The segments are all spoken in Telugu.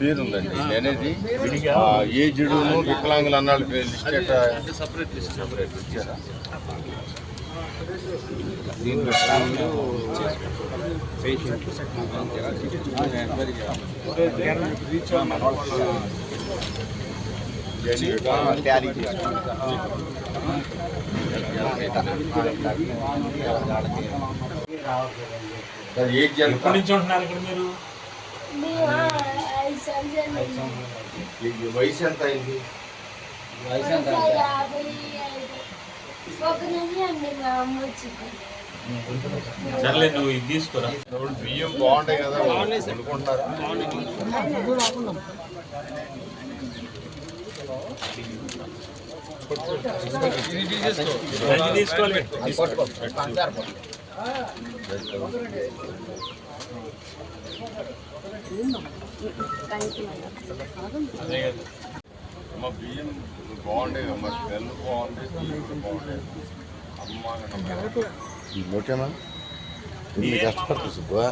పేరుందండి. నేనేది ఏజ్డ్ వికలాంగులు అన్నాళ్ళు లిస్ట్ సపరేట్ లిస్ట్. ఇచ్చారా? దీంట్లో ఎంత? ఎప్పటి నుంచి ఉంటున్నారు ఇక్కడ మీరు? ఈ వయసు ఎంత అయింది ఒక నుంచి అండి మా అమ్మ వచ్చింది సర్లే నువ్వు ఇది తీసుకురా ఇప్పుడు బియ్యం బాగుంటాయి కదా కొనుక్కుంటారా గంజి తీసుకోవాలి తీసుకో. అదే కదా. అమ్మ బియ్యం బాగుండే అమ్మ స్మెల్ బాగుంది బియ్యం కూడా బాగుండే అమ్మ ఓకేనా కష్టపడుతుంది సుబ్బా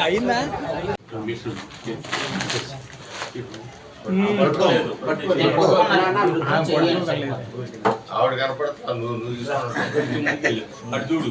అయిందా ఆవిడ కనపడుతుంది నువ్వు నువ్వు చూసుకున్నావు. అటు చూడు.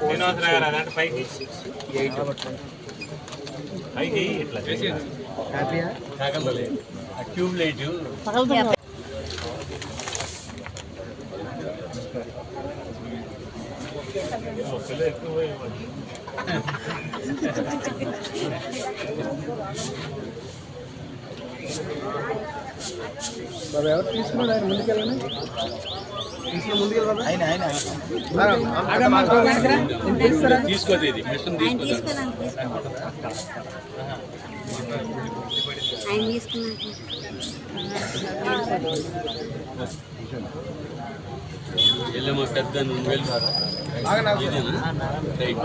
శ్రీనివాస నగర్ అదంటే పైకి పైకి ఇట్లా ట్యూబ్ లైట్ ఎక్కువ పోయేవాడు. ఎవరు తీసుకున్నాడు? ఆయన ముందుకెళ్ళండి తీసుకోదు ఇది మిషన్ ఎల్లమ్మ పెద్ద నువ్వు వెళ్ళు. ఇదేనా? రైట్.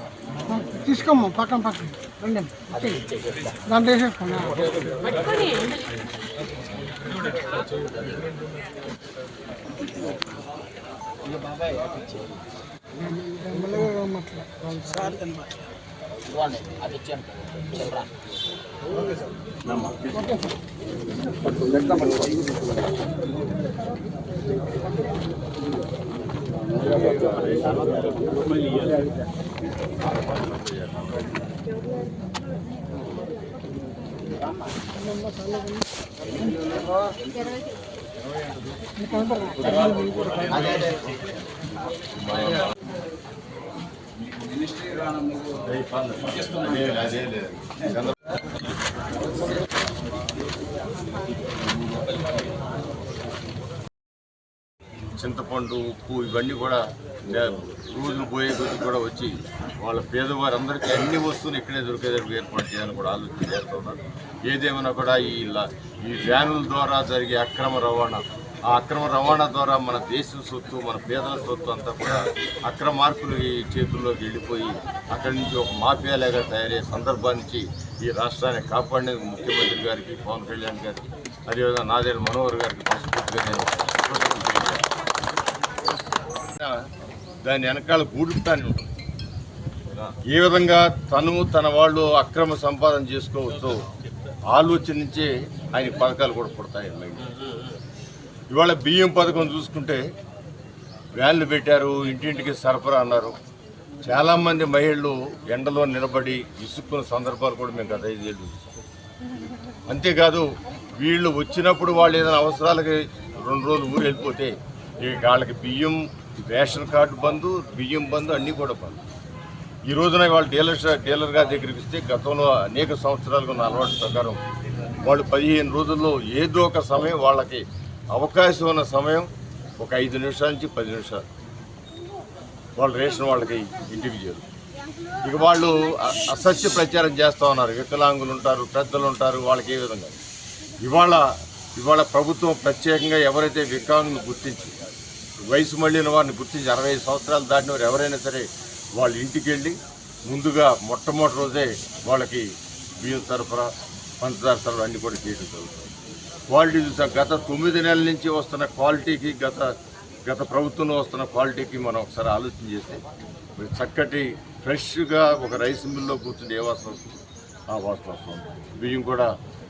తీసుకోమ్మా పక్కన పక్కన. రండి. దాంట్లో వేసేసుకోండి. పట్టు మినిస్ట్రీ సార్ అది అదే అదే లేదు. చింతపండు ఉప్పు ఇవన్నీ కూడా రోజులు పోయే కొద్ది కూడా వచ్చి వాళ్ళ పేదవారందరికీ అన్ని వస్తువులు ఇక్కడే దొరికేటట్టు ఏర్పాటు చేయాలని కూడా ఆలోచన చేస్తున్నారు ఏదేమైనా కూడా ఈ ఈ వ్యానుల ద్వారా జరిగే అక్రమ రవాణా ఆ అక్రమ రవాణా ద్వారా మన దేశం సొత్తు మన పేదల సొత్తు అంతా కూడా అక్రమ మార్పులు ఈ చేతుల్లోకి వెళ్ళిపోయి అక్కడి నుంచి ఒక మాఫియాలాగా తయారయ్యే సందర్భానికి ఈ రాష్ట్రాన్ని కాపాడినందుకు ముఖ్యమంత్రి గారికి పవన్ కళ్యాణ్ గారికి అదేవిధంగా నాదేళ్ళ మనోహర్ గారికి మనస్ఫూర్తిగా నేను దాని వెనకాల గూడుతాన్ని ఉంటుంది. ఏ విధంగా తను తన వాళ్ళు అక్రమ సంపాదన చేసుకోవచ్చు ఆలోచన నుంచే ఆయన పథకాలు కూడా పుడతాయి ఇవాళ బియ్యం పథకం చూసుకుంటే వ్యాన్లు పెట్టారు ఇంటింటికి సరఫరా అన్నారు. చాలామంది మహిళలు ఎండలో నిలబడి ఇసుక్కున్న సందర్భాలు కూడా మేము గత ఐదేళ్ళు అంతేకాదు వీళ్ళు వచ్చినప్పుడు వాళ్ళు ఏదైనా అవసరాలకి రెండు రోజులు ఊరు వెళ్ళిపోతే ఇక వాళ్ళకి బియ్యం రేషన్ కార్డు బంద్ బియ్యం బంద్ అన్నీ కూడా బంద్. ఈ రోజున వాళ్ళు డీలర్ షా- డీలర్ గారి దగ్గరికి ఇస్తే గతంలో అనేక సంవత్సరాలుగా ఉన్న అలవాటు ప్రకారం వాళ్ళు పదిహేను రోజుల్లో ఏదో ఒక సమయం వాళ్ళకి అవకాశం ఉన్న సమయం ఒక ఐదు నిమిషాల నుంచి పది నిమిషాలు వాళ్ళు రేషన్ వాళ్ళకి ఇంటికి చేరు. ఇక వాళ్ళు అసత్య ప్రచారం చేస్తూ ఉన్నారు. వికలాంగులు ఉంటారు పెద్దలు ఉంటారు వాళ్ళకి ఏ విధంగా. ఇవాళ ఇవాళ ప్రభుత్వం ప్రత్యేకంగా ఎవరైతే వికలాంగులు గుర్తించి వయసు మళ్ళిన వారిని గుర్తించి అరవై సంవత్సరాలు దాటిన వారు ఎవరైనా సరే వాళ్ళ ఇంటికి వెళ్ళి ముందుగా మొట్టమొదటి రోజే వాళ్ళకి బియ్యం సరఫరా పంచదార సరఫరా అన్ని కూడా చేయడం జరుగుతుంది. క్వాలిటీ చూసాం. గత తొమ్మిది నెలల నుంచి వస్తున్న క్వాలిటీకి గత గత ప్రభుత్వంలో వస్తున్న క్వాలిటీకి మనం ఒకసారి ఆలోచన చేస్తే మరి చక్కటి ఫ్రెష్గా ఒక రైస్ మిల్లో కూర్చుని ఏ వాసన వస్తుంది? ఆ వాసన వస్తుంది. బియ్యం కూడా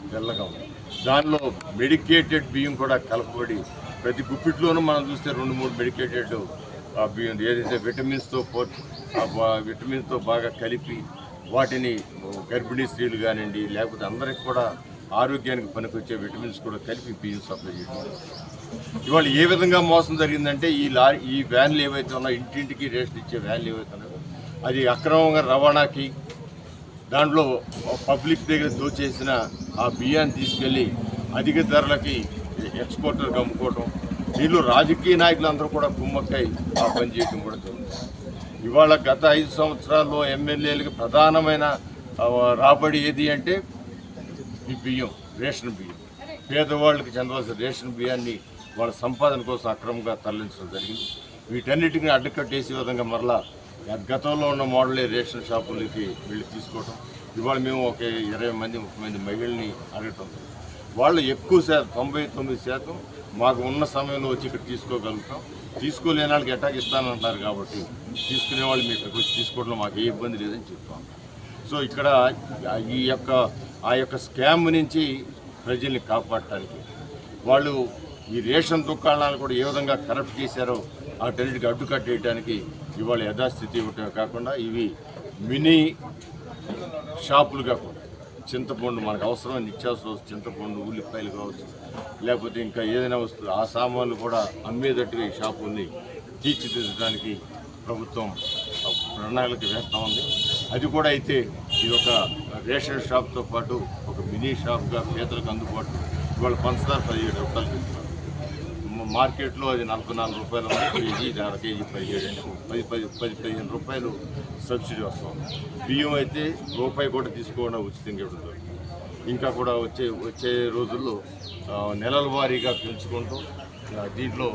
తెల్లగా ఉంది. దానిలో మెడికేటెడ్ బియ్యం కూడా కలపబడి ప్రతి గుప్పిట్లోనూ మనం చూస్తే రెండు మూడు మెడికేటెడ్ ఆ బియ్యం ఏదైతే విటమిన్స్తో పో విటమిన్స్తో బాగా కలిపి వాటిని గర్భిణీ స్త్రీలు కానివ్వండి లేకపోతే అందరికి కూడా ఆరోగ్యానికి పనికొచ్చే విటమిన్స్ కూడా కలిపి బియ్యం సప్లై చేయడం. ఇవాళ ఏ విధంగా మోసం జరిగిందంటే ఈ లారీ ఈ వ్యాన్లు ఏవైతే ఉన్నాయో ఇంటింటికి రేషన్ ఇచ్చే వ్యాన్లు ఏవైతే ఉన్నాయో అది అక్రమంగా రవాణాకి దాంట్లో పబ్లిక్ దగ్గర దోచేసిన ఆ బియ్యాన్ని తీసుకెళ్ళి అధిక ధరలకి ఎక్స్పోర్టర్కి అమ్ముకోవడం దీనిలో రాజకీయ నాయకులందరూ కూడా కుమ్మక్కై ఆ పని చేయడం కూడా జరుగుతుంది. ఇవాళ గత ఐదు సంవత్సరాల్లో ఎమ్మెల్యేలకు ప్రధానమైన రాబడి ఏది అంటే ఈ బియ్యం రేషన్ బియ్యం. పేదవాళ్ళకి చెందవలసిన రేషన్ బియ్యాన్ని వాళ్ళ సంపాదన కోసం అక్రమంగా తరలించడం జరిగింది. వీటన్నిటిని అడ్డుకట్టేసే విధంగా మరలా గతంలో ఉన్న మోడలే రేషన్ షాపులకి వెళ్ళి తీసుకోవటం. ఇవాళ మేము ఒక ఇరవై మంది ముప్పై మంది మహిళల్ని అడగటం. వాళ్ళు ఎక్కువ శాతం తొంభై తొమ్మిది శాతం మాకు ఉన్న సమయంలో వచ్చి ఇక్కడ తీసుకోగలుగుతాం. తీసుకోలేని వాళ్ళకి ఎటాక్ ఇస్తానంటారు కాబట్టి తీసుకునే వాళ్ళు మీ ఇక్కడికి వచ్చి తీసుకోవడంలో మాకు ఏ ఇబ్బంది లేదని చెప్తాం సో ఇక్కడ ఈ యొక్క ఆ యొక్క స్కామ్ నుంచి ప్రజల్ని కాపాడటానికి వాళ్ళు ఈ రేషన్ దుకాణాలు కూడా ఏ విధంగా కరప్ట్ చేశారో వాటన్నిటికి అడ్డుకట్టేయడానికి ఇవాళ యథాస్థితి ఇవ్వటమే కాకుండా ఇవి మినీ షాపులుగా కూడా. చింతపండు మనకు అవసరం నిత్యావసర చింతపండు ఉల్లిపాయలు కావచ్చు లేకపోతే ఇంకా ఏదైనా వస్తువు ఆ సామాన్లు కూడా అమ్మేటట్టుగా ఈ షాపుల్ని తీర్చిదిద్దడానికి ప్రభుత్వం ప్రణాళిక వేస్తూ ఉంది. అది కూడా అయితే ఇది ఒక రేషన్ షాప్తో పాటు ఒక మినీ షాప్గా పేదలకు అందుబాటు ఇవాళ పంచదార పదిహేడు రూపాయలకి మార్కెట్లో అది నలభై నాలుగు రూపాయలు ఉంది. కేజీ అర కేజీ పదిహేడు పది పది పది పదిహేను రూపాయలు సబ్సిడీ వస్తుంది. బియ్యం అయితే రూపాయి కూడా తీసుకోవడం ఉచితంగా ఇవ్వడం ఇంకా కూడా వచ్చే వచ్చే రోజుల్లో నెలల వారీగా పెంచుకుంటూ దీంట్లో